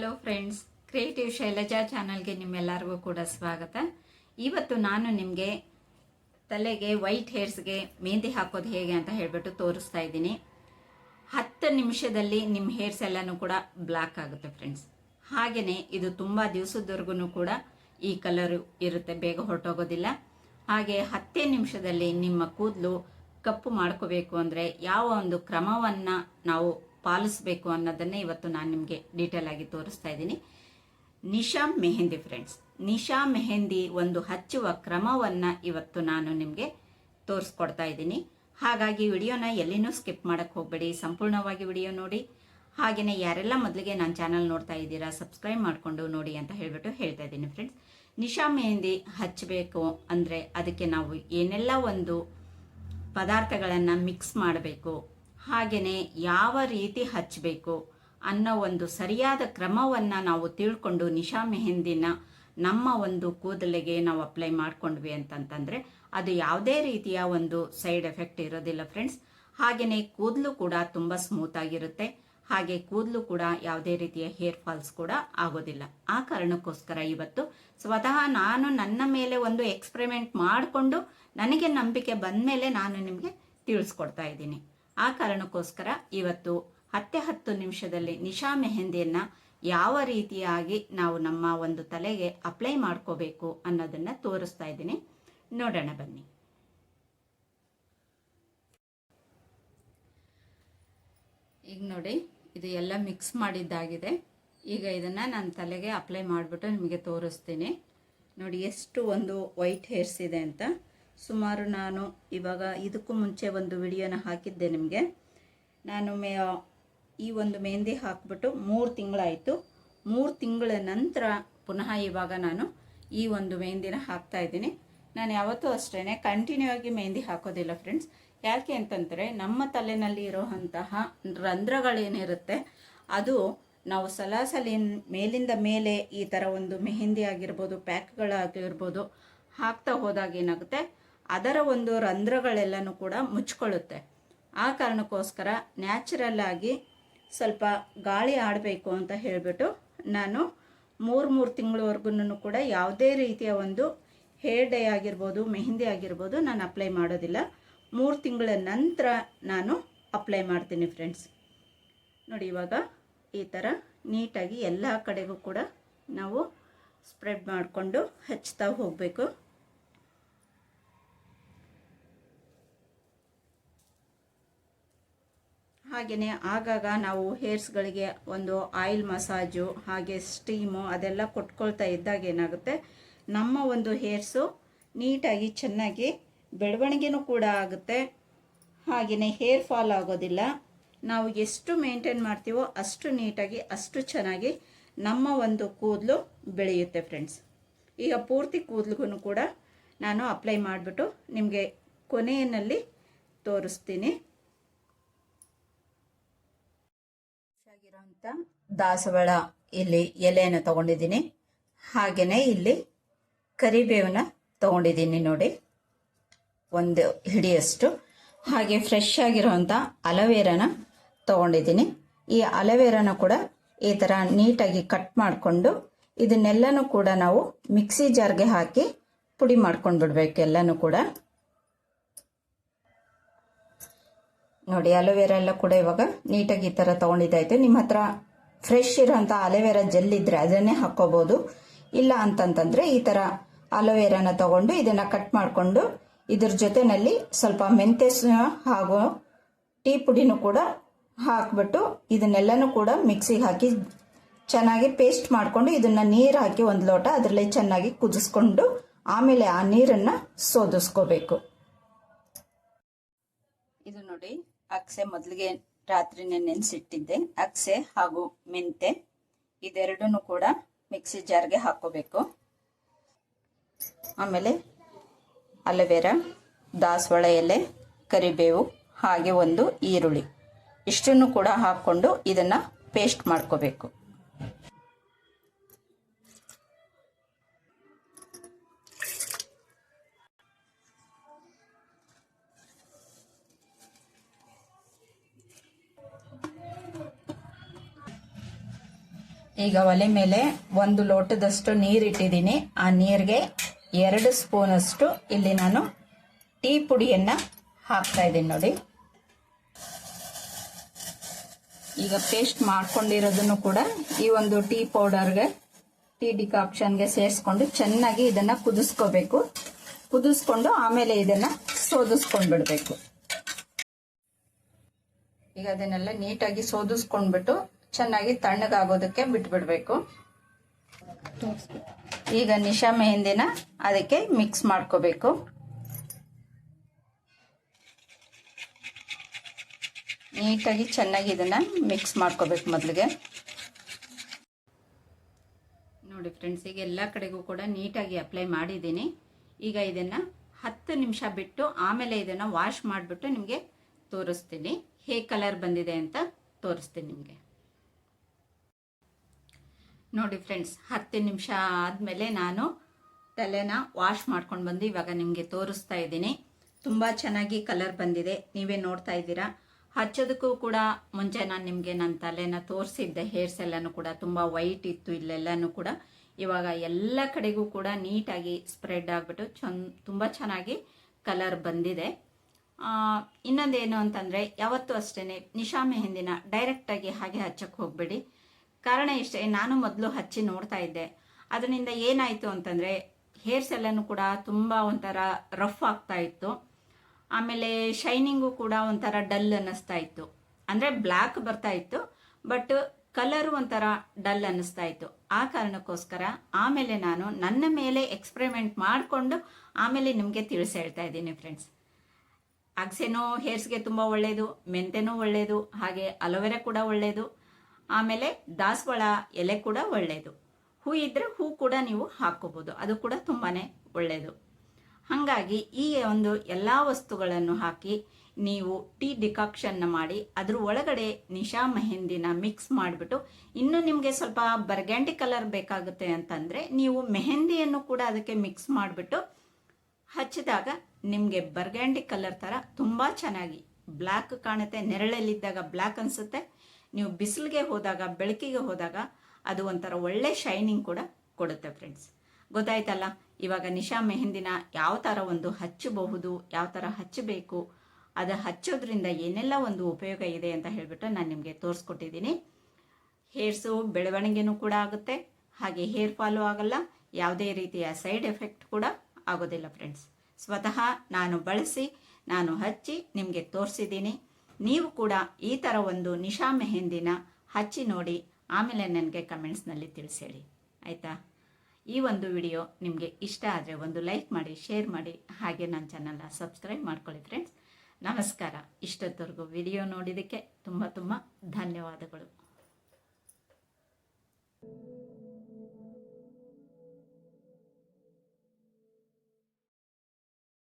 Hello friends creative Shailaja ಚಾನಲ್ಗೆ ನಿಮ್ಮೆಲ್ಲರಿಗೂ ಕೂಡ ಸ್ವಾಗತ. ಇವತ್ತು ನಾನು ನಿಮಗೆ ತಲೆಗೆ ವೈಟ್ ಹೇರ್ಸ್ಗೆ ಮೆಹಂದಿ ಹಾಕೋದು ಹೇಗೆ ಅಂತ ಹೇಳಿಬಿಟ್ಟು ತೋರಿಸ್ತಾ ಇದ್ದೀನಿ. ಹತ್ತು ನಿಮಿಷದಲ್ಲಿ ನಿಮ್ಮ ಹೇರ್ಸ್ ಎಲ್ಲನೂ ಕೂಡ ಬ್ಲ್ಯಾಕ್ ಆಗುತ್ತೆ ಫ್ರೆಂಡ್ಸ್ ಹಾಗೆಯೇ ಇದು ತುಂಬ ದಿವಸದವರೆಗೂ ಕೂಡ ಈ ಕಲರ್ ಇರುತ್ತೆ, ಬೇಗ ಹೊರಟೋಗೋದಿಲ್ಲ. ಹಾಗೆ ಹತ್ತೇ ನಿಮಿಷದಲ್ಲಿ ನಿಮ್ಮ ಕೂದಲು ಕಪ್ಪು ಮಾಡ್ಕೋಬೇಕು ಅಂದರೆ ಯಾವ ಒಂದು ಕ್ರಮವನ್ನು ನಾವು ಪಾಲಿಸಬೇಕು ಅನ್ನೋದನ್ನೇ ಇವತ್ತು ನಾನು ನಿಮಗೆ ಡೀಟೇಲ್ ಆಗಿ ತೋರಿಸ್ತಾ ಇದ್ದೀನಿ. ನಿಶಾ ಮೆಹಂದಿ ಫ್ರೆಂಡ್ಸ್ ನಿಶಾ ಮೆಹಂದಿ ಒಂದು ಹಚ್ಚುವ ಕ್ರಮವನ್ನು ಇವತ್ತು ನಾನು ನಿಮಗೆ ತೋರಿಸ್ಕೊಡ್ತಾ ಇದ್ದೀನಿ. ಹಾಗಾಗಿ ವಿಡಿಯೋನ ಎಲ್ಲಿನೂ ಸ್ಕಿಪ್ ಮಾಡೋಕ್ಕೆ ಹೋಗಬೇಡಿ, ಸಂಪೂರ್ಣವಾಗಿ ವಿಡಿಯೋ ನೋಡಿ. ಹಾಗೆಯೇ ಯಾರೆಲ್ಲ ಮೊದಲಿಗೆ ನನ್ನ ಚಾನಲ್ ನೋಡ್ತಾ ಇದ್ದೀರಾ ಸಬ್ಸ್ಕ್ರೈಬ್ ಮಾಡಿಕೊಂಡು ನೋಡಿ ಅಂತ ಹೇಳಿಬಿಟ್ಟು ಹೇಳ್ತಾ ಇದ್ದೀನಿ ಫ್ರೆಂಡ್ಸ್ ನಿಶಾ ಮೆಹಂದಿ ಹಚ್ಚಬೇಕು ಅಂದರೆ ಅದಕ್ಕೆ ನಾವು ಏನೆಲ್ಲ ಒಂದು ಪದಾರ್ಥಗಳನ್ನು ಮಿಕ್ಸ್ ಮಾಡಬೇಕು ಹಾಗೆಯೇ ಯಾವ ರೀತಿ ಹಚ್ಚಬೇಕು ಅನ್ನೋ ಒಂದು ಸರಿಯಾದ ಕ್ರಮವನ್ನು ನಾವು ತಿಳ್ಕೊಂಡು ನಿಶಾ ಮೆಹಂದಿನ ನಮ್ಮ ಒಂದು ಕೂದಲಿಗೆ ನಾವು ಅಪ್ಲೈ ಮಾಡ್ಕೊಂಡ್ವಿ ಅಂತಂತಂದರೆ ಅದು ಯಾವುದೇ ರೀತಿಯ ಒಂದು ಸೈಡ್ ಎಫೆಕ್ಟ್ ಇರೋದಿಲ್ಲ ಫ್ರೆಂಡ್ಸ್ ಹಾಗೆಯೇ ಕೂದಲು ಕೂಡ ತುಂಬ ಸ್ಮೂತ್ ಆಗಿರುತ್ತೆ. ಹಾಗೆ ಕೂದಲು ಕೂಡ ಯಾವುದೇ ರೀತಿಯ ಹೇರ್ ಫಾಲ್ಸ್ ಕೂಡ ಆಗೋದಿಲ್ಲ. ಆ ಕಾರಣಕ್ಕೋಸ್ಕರ ಇವತ್ತು ಸ್ವತಃ ನಾನು ನನ್ನ ಮೇಲೆ ಒಂದು ಎಕ್ಸ್ಪೆರಿಮೆಂಟ್ ಮಾಡಿಕೊಂಡು ನನಗೆ ನಂಬಿಕೆ ಬಂದ ಮೇಲೆ ನಾನು ನಿಮಗೆ ತಿಳಿಸ್ಕೊಡ್ತಾ ಇದ್ದೀನಿ. ಆ ಕಾರಣಕ್ಕೋಸ್ಕರ ಇವತ್ತು ಹತ್ತೆ ಹತ್ತು ನಿಮಿಷದಲ್ಲಿ ನಿಶಾ ಮೆಹಂದಿಯನ್ನು ಯಾವ ರೀತಿಯಾಗಿ ನಾವು ನಮ್ಮ ಒಂದು ತಲೆಗೆ ಅಪ್ಲೈ ಮಾಡ್ಕೋಬೇಕು ಅನ್ನೋದನ್ನು ತೋರಿಸ್ತಾ ಇದ್ದೀನಿ. ನೋಡೋಣ ಬನ್ನಿ. ಈಗ ನೋಡಿ, ಇದು ಎಲ್ಲ ಮಿಕ್ಸ್ ಮಾಡಿದ್ದಾಗಿದೆ. ಈಗ ಇದನ್ನು ನಾನು ತಲೆಗೆ ಅಪ್ಲೈ ಮಾಡಿಬಿಟ್ಟು ನಿಮಗೆ ತೋರಿಸ್ತೀನಿ. ನೋಡಿ, ಎಷ್ಟು ಒಂದು ವೈಟ್ ಹೇರ್ಸ್ ಇದೆ ಅಂತ. ಸುಮಾರು ನಾನು ಇವಾಗ ಇದಕ್ಕೂ ಮುಂಚೆ ಒಂದು ವಿಡಿಯೋನ ಹಾಕಿದ್ದೆ ನಿಮಗೆ. ನಾನು ಮೇ, ಈ ಒಂದು ಮೆಹಂದಿ ಹಾಕ್ಬಿಟ್ಟು ಮೂರು ತಿಂಗಳಾಯಿತು. ಮೂರು ತಿಂಗಳ ನಂತರ ಪುನಃ ಇವಾಗ ನಾನು ಈ ಒಂದು ಮೆಹಂದಿನ ಹಾಕ್ತಾ ಇದ್ದೀನಿ. ನಾನು ಯಾವತ್ತೂ ಅಷ್ಟೇ ಕಂಟಿನ್ಯೂ ಆಗಿ ಮೆಹಂದಿ ಹಾಕೋದಿಲ್ಲ ಫ್ರೆಂಡ್ಸ್. ಯಾಕೆ ಅಂತಂದರೆ ನಮ್ಮ ತಲೆನಲ್ಲಿ ಇರೋವಂತಹ ರಂಧ್ರಗಳೇನಿರುತ್ತೆ, ಅದು ನಾವು ಸಲಾಸಲಿ ಮೇಲಿಂದ ಮೇಲೆ ಈ ಥರ ಒಂದು ಮೆಹಂದಿ ಆಗಿರ್ಬೋದು, ಪ್ಯಾಕ್ಗಳಾಗಿರ್ಬೋದು, ಹಾಕ್ತಾ ಹೋದಾಗ ಏನಾಗುತ್ತೆ ಅದರ ಒಂದು ರಂಧ್ರಗಳೆಲ್ಲನೂ ಕೂಡ ಮುಚ್ಕೊಳ್ಳುತ್ತೆ. ಆ ಕಾರಣಕ್ಕೋಸ್ಕರ ನ್ಯಾಚುರಲ್ ಆಗಿ ಸ್ವಲ್ಪ ಗಾಳಿ ಆಡಬೇಕು ಅಂತ ಹೇಳಿಬಿಟ್ಟು ನಾನು ಮೂರು ಮೂರು ತಿಂಗಳವರೆಗೂ ಕೂಡ ಯಾವುದೇ ರೀತಿಯ ಒಂದು ಹೇರ್ ಡೇ ಆಗಿರ್ಬೋದು, ಮೆಹಂದಿ ಆಗಿರ್ಬೋದು ನಾನು ಅಪ್ಲೈ ಮಾಡೋದಿಲ್ಲ. ಮೂರು ತಿಂಗಳ ನಂತರ ನಾನು ಅಪ್ಲೈ ಮಾಡ್ತೀನಿ ಫ್ರೆಂಡ್ಸ್ ನೋಡಿ ಇವಾಗ ಈ ಥರ ನೀಟಾಗಿ ಎಲ್ಲ ಕಡೆಗೂ ಕೂಡ ನಾವು ಸ್ಪ್ರೆಡ್ ಮಾಡಿಕೊಂಡು ಹಚ್ತಾ ಹೋಗಬೇಕು. ಹಾಗೆಯೇ ಆಗಾಗ ನಾವು ಹೇರ್ಸ್ಗಳಿಗೆ ಒಂದು ಆಯಿಲ್ ಮಸಾಜು ಹಾಗೆ ಸ್ಟೀಮು ಅದೆಲ್ಲ ಕೊಟ್ಕೊಳ್ತಾ ಇದ್ದಾಗ ಏನಾಗುತ್ತೆ? ನಮ್ಮ ಒಂದು ಹೇರ್ಸು ನೀಟಾಗಿ ಚೆನ್ನಾಗಿ ಬೆಳವಣಿಗೆನೂ ಕೂಡ ಆಗುತ್ತೆ. ಹಾಗೆಯೇ ಹೇರ್ ಫಾಲ್ ಆಗೋದಿಲ್ಲ. ನಾವು ಎಷ್ಟು ಮೇಂಟೈನ್ ಮಾಡ್ತೀವೋ ಅಷ್ಟು ನೀಟಾಗಿ, ಅಷ್ಟು ಚೆನ್ನಾಗಿ ನಮ್ಮ ಒಂದು ಕೂದಲು ಬೆಳೆಯುತ್ತೆ ಫ್ರೆಂಡ್ಸ್ ಈಗ ಪೂರ್ತಿ ಕೂದಲಿಗೂ ಕೂಡ ನಾನು ಅಪ್ಲೈ ಮಾಡಿಬಿಟ್ಟು ನಿಮಗೆ ಕೊನೆಯಲ್ಲಿ ತೋರಿಸ್ತೀನಿ. ಆಗಿರೋಂಥ ದಾಸವಾಳ ಇಲ್ಲಿ ಎಲೆಯನ್ನು ತಗೊಂಡಿದ್ದೀನಿ. ಹಾಗೆಯೇ ಇಲ್ಲಿ ಕರಿಬೇವನ್ನ ತಗೊಂಡಿದ್ದೀನಿ ನೋಡಿ. ಒಂದು ಹಿಡಿಯಷ್ಟು. ಹಾಗೆ ಫ್ರೆಶ್ ಆಗಿರುವಂಥ ಅಲವೇರನ ತಗೊಂಡಿದ್ದೀನಿ. ಈ ಅಲವೇರನ ಕೂಡ ಈ ಥರ ನೀಟಾಗಿ ಕಟ್ ಮಾಡಿಕೊಂಡು ಇದನ್ನೆಲ್ಲನೂ ಕೂಡ ನಾವು ಮಿಕ್ಸಿ ಜಾರ್ಗೆ ಹಾಕಿ ಪುಡಿ ಮಾಡ್ಕೊಂಡು ಬಿಡಬೇಕು ಎಲ್ಲನೂ ಕೂಡ. ನೋಡಿ ಅಲೋವೆರಾ ಎಲ್ಲ ಕೂಡ ಇವಾಗ ನೀಟಾಗಿ ಈ ಥರ ತೊಗೊಂಡಿದ್ದಾಯಿತು ನಿಮ್ಮ ಹತ್ರ ಫ್ರೆಶ್ ಇರೋಂಥ ಅಲೋವೆರಾ ಜೆಲ್ ಇದ್ದರೆ ಅದನ್ನೇ ಹಾಕ್ಕೋಬೋದು. ಇಲ್ಲ ಅಂತಂತಂದ್ರೆ ಈ ಥರ ಅಲೋವೆರಾನ ತಗೊಂಡು ಇದನ್ನ ಕಟ್ ಮಾಡಿಕೊಂಡು ಇದ್ರ ಜೊತೆನಲ್ಲಿ ಸ್ವಲ್ಪ ಮೆಂತೆ ಹಾಗೂ ಟೀ ಪುಡಿನೂ ಕೂಡ ಹಾಕ್ಬಿಟ್ಟು ಇದನ್ನೆಲ್ಲನೂ ಕೂಡ ಮಿಕ್ಸಿಗೆ ಹಾಕಿ ಚೆನ್ನಾಗಿ ಪೇಸ್ಟ್ ಮಾಡಿಕೊಂಡು ಇದನ್ನ ನೀರು ಹಾಕಿ ಒಂದು ಲೋಟ ಅದರಲ್ಲಿ ಚೆನ್ನಾಗಿ ಕುದಿಸ್ಕೊಂಡು ಆಮೇಲೆ ಆ ನೀರನ್ನು ಸೋದಿಸ್ಕೋಬೇಕು. ಇದು ನೋಡಿ ಅಕ್ಸೆ ಮೊದಲಿಗೆ ರಾತ್ರಿನೇ ನೆನೆಸಿಟ್ಟಿದ್ದೆ. ಅಕ್ಸೆ ಹಾಗೂ ಮೆಂತೆ ಇದೆರಡೂ ಕೂಡ ಮಿಕ್ಸಿ ಜಾರ್ಗೆ ಹಾಕೋಬೇಕು ಆಮೇಲೆ ಅಲೋವೆರಾ, ದಾಸವಾಳ ಎಲೆ, ಕರಿಬೇವು ಹಾಗೆ ಒಂದು ಈರುಳ್ಳಿ. ಇಷ್ಟನ್ನು ಕೂಡ ಹಾಕ್ಕೊಂಡು ಇದನ್ನು ಪೇಸ್ಟ್ ಮಾಡ್ಕೋಬೇಕು. ಈಗ ಒಲೆ ಮೇಲೆ ಒಂದು ಲೋಟದಷ್ಟು ನೀರಿಟ್ಟಿದ್ದೀನಿ ಆ ನೀರಿಗೆ ಎರಡು ಸ್ಪೂನಷ್ಟು ಇಲ್ಲಿ ನಾನು ಟೀ ಪುಡಿಯನ್ನ ಹಾಕ್ತಾ ಇದ್ದೀನಿ ನೋಡಿ. ಈಗ ಪೇಸ್ಟ್ ಮಾಡ್ಕೊಂಡಿರೋದನ್ನು ಕೂಡ ಈ ಒಂದು ಟೀ ಪೌಡರ್ಗೆ, ಟೀ ಡಿಕಾಕ್ಷನ್ಗೆ ಸೇರಿಸ್ಕೊಂಡು ಚೆನ್ನಾಗಿ ಇದನ್ನ ಕುದಿಸ್ಕೋಬೇಕು. ಕುದಿಸ್ಕೊಂಡು ಆಮೇಲೆ ಇದನ್ನ ಸೋದಿಸ್ಕೊಂಡು ಬಿಡಬೇಕು ಈಗ ಅದನ್ನೆಲ್ಲ ನೀಟಾಗಿ ಸೋದಿಸ್ಕೊಂಡ್ಬಿಟ್ಟು ಚೆನ್ನಾಗಿ ತಣ್ಣಗಾಗೋದಕ್ಕೆ ಬಿಟ್ಬಿಡ್ಬೇಕು. ಈಗ ನಿಶಾ ಮೆಹಂದಿನ ಅದಕ್ಕೆ ಮಿಕ್ಸ್ ಮಾಡ್ಕೋಬೇಕು. ನೀಟಾಗಿ ಚೆನ್ನಾಗಿ ಇದನ್ನ ಮಿಕ್ಸ್ ಮಾಡ್ಕೋಬೇಕು ಮೊದಲಿಗೆ. ನೋಡಿ ಫ್ರೆಂಡ್ಸ್ ಈಗ ಎಲ್ಲ ಕಡೆಗೂ ಕೂಡ ನೀಟಾಗಿ ಅಪ್ಲೈ ಮಾಡಿದ್ದೀನಿ. ಈಗ ಇದನ್ನ ಹತ್ತು ನಿಮಿಷ ಬಿಟ್ಟು ಆಮೇಲೆ ಇದನ್ನ ವಾಶ್ ಮಾಡಿಬಿಟ್ಟು ನಿಮಗೆ ತೋರಿಸ್ತೀನಿ. ಹೇಗೆ ಕಲರ್ ಬಂದಿದೆ ಅಂತ ತೋರಿಸ್ತೀನಿ ನಿಮಗೆ. ನೋಡಿ ಫ್ರೆಂಡ್ಸ್, ಹತ್ತು ನಿಮಿಷ ಆದಮೇಲೆ ನಾನು ತಲೆನ ವಾಶ್ ಮಾಡ್ಕೊಂಡು ಬಂದು ಇವಾಗ ನಿಮಗೆ ತೋರಿಸ್ತಾ ಇದ್ದೀನಿ. ತುಂಬ ಚೆನ್ನಾಗಿ ಕಲರ್ ಬಂದಿದೆ. ನೀವೇ ನೋಡ್ತಾ ಇದ್ದೀರಾ? ಹಚ್ಚೋದಕ್ಕೂ ಕೂಡ ಮುಂಚೆ ನಾನು ನಿಮಗೆ ನನ್ನ ತಲೆನ ತೋರಿಸಿದ್ದೆ ಹೇರ್ಸ್ ಎಲ್ಲನೂ ಕೂಡ ತುಂಬ ವೈಟ್ ಇತ್ತು ಇಲ್ಲೆಲ್ಲನೂ ಕೂಡ. ಇವಾಗ ಎಲ್ಲ ಕಡೆಗೂ ಕೂಡ ನೀಟಾಗಿ ಸ್ಪ್ರೆಡ್ ಆಗಿಬಿಟ್ಟು ಚನ್, ತುಂಬ ಚೆನ್ನಾಗಿ ಕಲರ್ ಬಂದಿದೆ. ಇನ್ನೊಂದೇನು ಅಂತಂದರೆ, ಯಾವತ್ತೂ ಅಷ್ಟೇ ನಿಶಾ ಮೆಹಂದಿನ ಡೈರೆಕ್ಟಾಗಿ ಹಾಗೆ ಹಚ್ಚಕ್ಕೆ ಹೋಗಬೇಡಿ. ಕಾರಣ ಇಷ್ಟೇ, ನಾನು ಮೊದಲು ಹಚ್ಚಿ ನೋಡ್ತಾ ಇದ್ದೆ. ಅದರಿಂದ ಏನಾಯಿತು ಅಂತಂದರೆ ಹೇರ್ಸ್ ಎಲ್ಲನೂ ಕೂಡ ತುಂಬ ಒಂಥರ ರಫ್ ಆಗ್ತಾ ಇತ್ತು. ಆಮೇಲೆ ಶೈನಿಂಗು ಕೂಡ ಒಂಥರ ಡಲ್ ಅನ್ನಿಸ್ತಾ ಇತ್ತು. ಅಂದರೆ ಬ್ಲ್ಯಾಕ್ ಬರ್ತಾ ಇತ್ತು ಬಟ್ ಕಲರ್ ಒಂಥರ ಡಲ್ ಅನ್ನಿಸ್ತಾ ಇತ್ತು. ಆ ಕಾರಣಕ್ಕೋಸ್ಕರ ಆಮೇಲೆ ನಾನು ನನ್ನ ಮೇಲೆ ಎಕ್ಸ್ಪೆರಿಮೆಂಟ್ ಮಾಡಿಕೊಂಡು ಆಮೇಲೆ ನಿಮಗೆ ತಿಳಿಸಿ ಹೇಳ್ತಾ ಇದ್ದೀನಿ ಫ್ರೆಂಡ್ಸ್ ಅಗಸೆನೂ ಹೇರ್ಸ್ಗೆ ತುಂಬ ಒಳ್ಳೆಯದು ಮೆಂತೆನೂ ಒಳ್ಳೆಯದು ಹಾಗೆ ಅಲೋವೆರಾ ಕೂಡ ಒಳ್ಳೆಯದು ಆಮೇಲೆ ದಾಸವಾಳ ಎಲೆ ಕೂಡ ಒಳ್ಳೆಯದು ಹೂ ಇದ್ದರೆ ಹೂ ಕೂಡ ನೀವು ಹಾಕ್ಕೋಬೋದು. ಅದು ಕೂಡ ತುಂಬಾ ಒಳ್ಳೆಯದು ಹಾಗಾಗಿ ಈ ಒಂದು ಎಲ್ಲ ವಸ್ತುಗಳನ್ನು ಹಾಕಿ ನೀವು ಟೀ ಡಿಕಾಕ್ಷನ್ನ ಮಾಡಿ ಅದ್ರ ಒಳಗಡೆ ನಿಶಾ ಮೆಹಂದಿನ ಮಿಕ್ಸ್ ಮಾಡಿಬಿಟ್ಟು ಇನ್ನು ನಿಮಗೆ ಸ್ವಲ್ಪ ಬರ್ಗ್ಯಾಂಡಿ ಕಲರ್ ಬೇಕಾಗುತ್ತೆ ಅಂತಂದರೆ ನೀವು ಮೆಹಂದಿಯನ್ನು ಕೂಡ ಅದಕ್ಕೆ ಮಿಕ್ಸ್ ಮಾಡಿಬಿಟ್ಟು ಹಚ್ಚಿದಾಗ ನಿಮಗೆ ಬರ್ಗ್ಯಾಂಡಿ ಕಲರ್ ಥರ ತುಂಬ ಚೆನ್ನಾಗಿ ಬ್ಲ್ಯಾಕ್ ಕಾಣುತ್ತೆ. ನೆರಳಲ್ಲಿದ್ದಾಗ ಬ್ಲ್ಯಾಕ್ ಅನಿಸುತ್ತೆ. ನೀವು ಬಿಸಿಲಿಗೆ ಹೋದಾಗ, ಬೆಳಕಿಗೆ ಹೋದಾಗ ಅದು ಒಂಥರ ಒಳ್ಳೆ ಶೈನಿಂಗ್ ಕೂಡ ಕೊಡುತ್ತೆ ಫ್ರೆಂಡ್ಸ್ ಗೊತ್ತಾಯ್ತಲ್ಲ? ಇವಾಗ ನಿಶಾ ಮೆಹಂದಿನ ಯಾವ ಥರ ಒಂದು ಹಚ್ಚಬಹುದು, ಯಾವ ಥರ ಹಚ್ಚಬೇಕು, ಅದು ಹಚ್ಚೋದ್ರಿಂದ ಏನೆಲ್ಲ ಒಂದು ಉಪಯೋಗ ಇದೆ ಅಂತ ಹೇಳಿಬಿಟ್ಟು ನಾನು ನಿಮಗೆ ತೋರಿಸ್ಕೊಟ್ಟಿದ್ದೀನಿ. ಹೇರ್ಸು ಬೆಳವಣಿಗೆನೂ ಕೂಡ ಆಗುತ್ತೆ, ಹಾಗೆ ಹೇರ್ ಫಾಲು ಆಗಲ್ಲ, ಯಾವುದೇ ರೀತಿಯ ಸೈಡ್ ಎಫೆಕ್ಟ್ ಕೂಡ ಆಗೋದಿಲ್ಲ ಫ್ರೆಂಡ್ಸ್ ಸ್ವತಃ ನಾನು ಬಳಸಿ, ನಾನು ಹಚ್ಚಿ ನಿಮಗೆ ತೋರಿಸಿದ್ದೀನಿ. ನೀವು ಕೂಡ ಈ ಥರ ಒಂದು ನಿಶಾ ಮೆಹೆಂದಿನ ಹಚ್ಚಿ ನೋಡಿ, ಆಮೇಲೆ ನನಗೆ ಕಮೆಂಟ್ಸ್ನಲ್ಲಿ ತಿಳಿಸೇಳಿ. ಆಯಿತಾ? ಈ ಒಂದು ವಿಡಿಯೋ ನಿಮಗೆ ಇಷ್ಟ ಆದರೆ ಒಂದು ಲೈಕ್ ಮಾಡಿ ಶೇರ್ ಮಾಡಿ, ಹಾಗೆ ನನ್ನ ಚಾನಲ್ನ ಸಬ್ಸ್ಕ್ರೈಬ್ ಮಾಡ್ಕೊಳ್ಳಿ ಫ್ರೆಂಡ್ಸ್ ನಮಸ್ಕಾರ. ಇಷ್ಟೊತ್ತವರೆಗೂ ವಿಡಿಯೋ ನೋಡಿದ್ದಕ್ಕೆ ತುಂಬ ತುಂಬ ಧನ್ಯವಾದಗಳು.